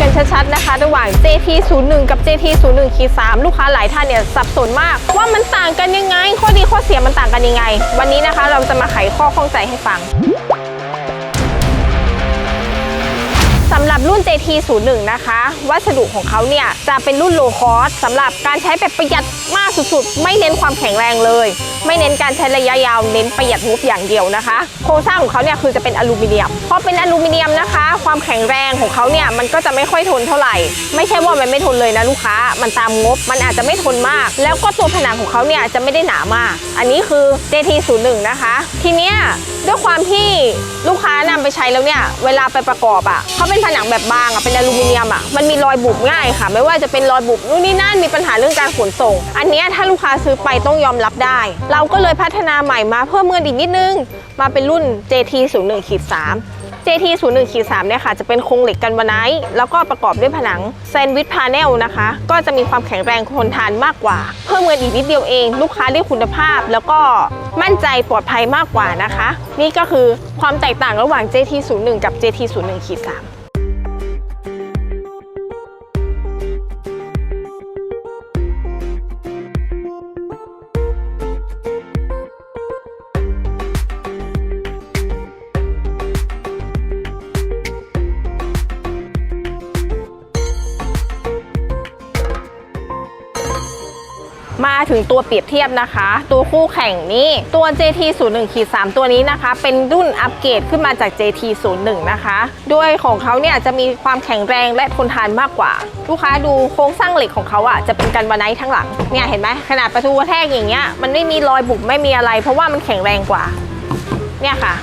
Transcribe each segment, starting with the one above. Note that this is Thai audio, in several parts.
กันชัดๆนะคะ ระหว่าง JT01 กับ JT01K3 ลูกค้าหลายท่านเนี่ยสับสนมาก ว่ามันต่างกันยังไง ข้อดีข้อเสียมันต่างกันยังไง วันนี้นะคะเราจะมาไขข้อข้องใจให้ฟัง สำหรับรุ่น JT01 นะคะ วัสดุของเขาเนี่ย จะเป็นรุ่นโลคอสสำหรับการใช้แบบประหยัดมากสุดๆ ไม่เน้นความแข็งแรงเลย ไม่เน้นการใช้ระยะยาวเน้นประหยัดงบอย่างเดียวนะคะ โครงสร้างของเขาเนี่ยคือจะเป็นอลูมิเนียมพอเป็นอลูมิเนียมนะคะ ความแข็งแรงของเขาเนี่ยมันก็จะไม่ค่อยทนเท่าไหร่ ไม่ใช่ว่ามันไม่ทนเลยนะลูกค้า มันตามงบ มันอาจจะไม่ทนมาก แล้วก็ตัวผนังของเขาเนี่ยจะไม่ได้หนามาก อันนี้คือ JT01 นะคะ ทีเนี้ยด้วยความที่ลูกค้านำไปใช้แล้วเนี่ยเวลาไปประกอบอะเขาเป็นผนังแบบบางอะเป็นอลูมิเนียมอะมันมีรอยบุบง่ายค่ะ ไม่ว่าจะเป็นรอยบุบนู่นนี่นั่นมีปัญหาเรื่องการขนส่ง อันนี้ถ้าลูกค้าซื้อไปต้องยอมรับได้ เราก็เลยพัฒนาใหม่มาเพิ่มเงินอีกนิดนึง มาเป็นรุ่น JT01 3 JT01 3เนี่ยค่ะจะเป็นโครงเหล็กกันวานไนท์แล้วก็ประกอบด้วยผนังแซนด์วิชพาเนลนะคะ ก็จะมีความแข็งแรงทนทานมากกว่า เพิ่มเงินอีกนิดเดียวเอง ลูกค้าได้คุณภาพ แล้วก็มั่นใจปลอดภัยมากกว่านะคะ นี่ก็คือความแตกต่างระหว่าง JT01 กับ JT01 3มา ถึงตัวเปรียบเทียบนะคะ ตัวคู่แข่งนี้ตัว JT01 ขีด3ตัวนี้นะคะ เป็นรุ่นอัปเกรดขึ้นมาจาก JT01 นะคะด้วยของเขาเนี่ยจะมีความแข็งแรงและทนทานมากกว่า ลูกค้าดูโครงสร้างเหล็กของเขาอะจะเป็นกันวาไนท์ทั้งหลังเนี่ยเห็นไหมขนาดประตูกระแทกอย่างเงี้ยมันไม่มีรอยบุบไม่มีอะไร เพราะว่ามันแข็งแรงกว่า เนี่ยค่ะ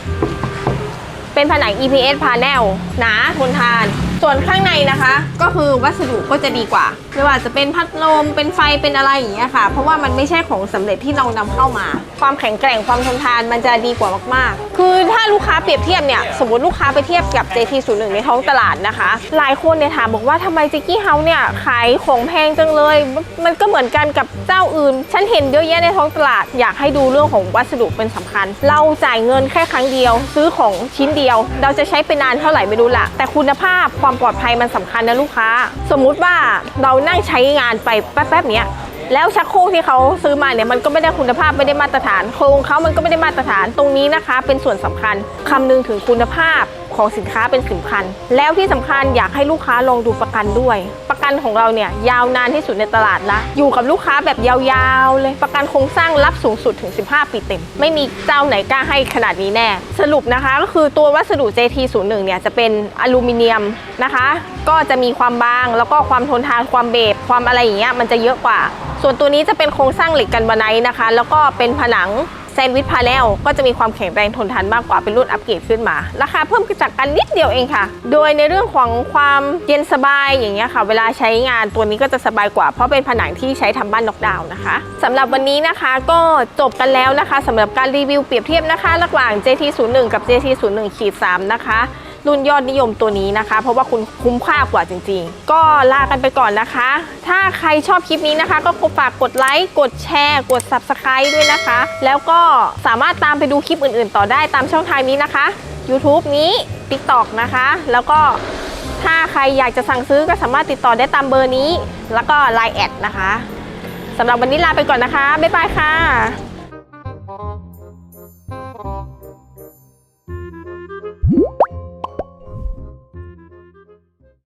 เป็นผนัง EPS panel หนาทนทาน ส่วนข้างในนะคะ ก็คือวัสดุก็จะดีกว่า ไม่ว่าจะเป็นพัดลมเป็นไฟเป็นอะไรอย่างเงี้ยค่ะ เพราะว่ามันไม่ใช่ของสำเร็จที่เรานำเข้ามา ความแข็งแกร่งความทนทานมันจะดีกว่ามากๆ คือถ้าลูกค้าเปรียบเทียบเนี่ยสมมติลูกค้าไปเทียบกับ JT01 ในท้องตลาดนะคะ หลายคนเนี่ยถามบอกว่าทำไมจิกกี้เฮาเนี่ยขายของแพงจังเลย มันก็เหมือนกันกับเจ้าอื่น ฉันเห็นเยอะแยะในท้องตลาดอยากให้ดูเรื่องของวัสดุเป็นสำคัญ เราจ่ายเงินแค่ครั้งเดียว ซื้อของชิ้นเดียว เราจะใช้ไปนานเท่าไหร่ไม่รู้ละแต่คุณภาพความปลอดภัยมันสำคัญนะลูกค้า สมมุติว่าเรานั่งใช้งานไปแป๊บๆเนี้ยแล้วชักโครกที่เขาซื้อมาเนี่ยมันก็ไม่ได้คุณภาพไม่ได้มาตรฐานโครงเขามันก็ไม่ได้มาตรฐานตรงนี้นะคะ เป็นส่วนสำคัญคำนึงถึงคุณภาพของสินค้าเป็นสำคัญ แล้วที่สำคัญอยากให้ลูกค้าลองดูประกันด้วยประ กันของเราเนี่ยยาวนานที่สุดในตลาดละอยู่กับลูกค้าแบบยาวๆ เลยประกันโครงสร้างรับสูงสุดถึง 15 ปีเต็ม ไม่มีเจ้าไหนกล้าให้ขนาดนี้แน่ สรุปนะคะก็คือตัววัสดุ JT01 เนี่ยจะเป็นอลูมิเนียมนะคะ ก็จะมีความบางแล้วก็ความทนทานความเบฟความอะไรอย่างเงี้ยมันจะเยอะกว่า ส่วนตัวนี้จะเป็นโครงสร้างเหล็กกันวาไนท์นะคะ แล้วก็เป็นผนัง แซนด์วิชพาเนลก็จะมีความแข็งแรงทนทานมากกว่าเป็นรุ่นอัปเกรดขึ้นมา ราคาเพิ่มจากกันนิดเดียวเองค่ะ โดยในเรื่องของความเย็นสบายอย่างเงี้ยค่ะ เวลาใช้งานตัวนี้ก็จะสบายกว่าเพราะเป็นผนังที่ใช้ทำบ้านน็อกดาวน์นะคะสำหรับวันนี้นะคะก็จบกันแล้วนะคะสำหรับการรีวิวเปรียบเทียบนะคะ ระหว่าง JT01 กับ JT01 ขีด3นะคะ รุ่นยอดนิยมตัวนี้นะคะ เพราะว่าคุณคุ้มค่ากว่าจริง ๆ ก็ลากันไปก่อนนะคะ ถ้าใครชอบคลิปนี้นะคะ ก็ฝากกดไลค์กดแชร์ กด Subscribe ด้วยนะคะ แล้วก็สามารถตามไปดูคลิปอื่นๆ ต่อได้ตามช่องทางนี้นะคะ YouTube นี้ TikTok นะคะ แล้วก็ถ้าใครอยากจะสั่งซื้อก็สามารถติดต่อได้ตามเบอร์นี้ แล้วก็ Line แอดนะคะสำหรับวันนี้ลาไปก่อนนะคะ บ๊ายบายค่ะ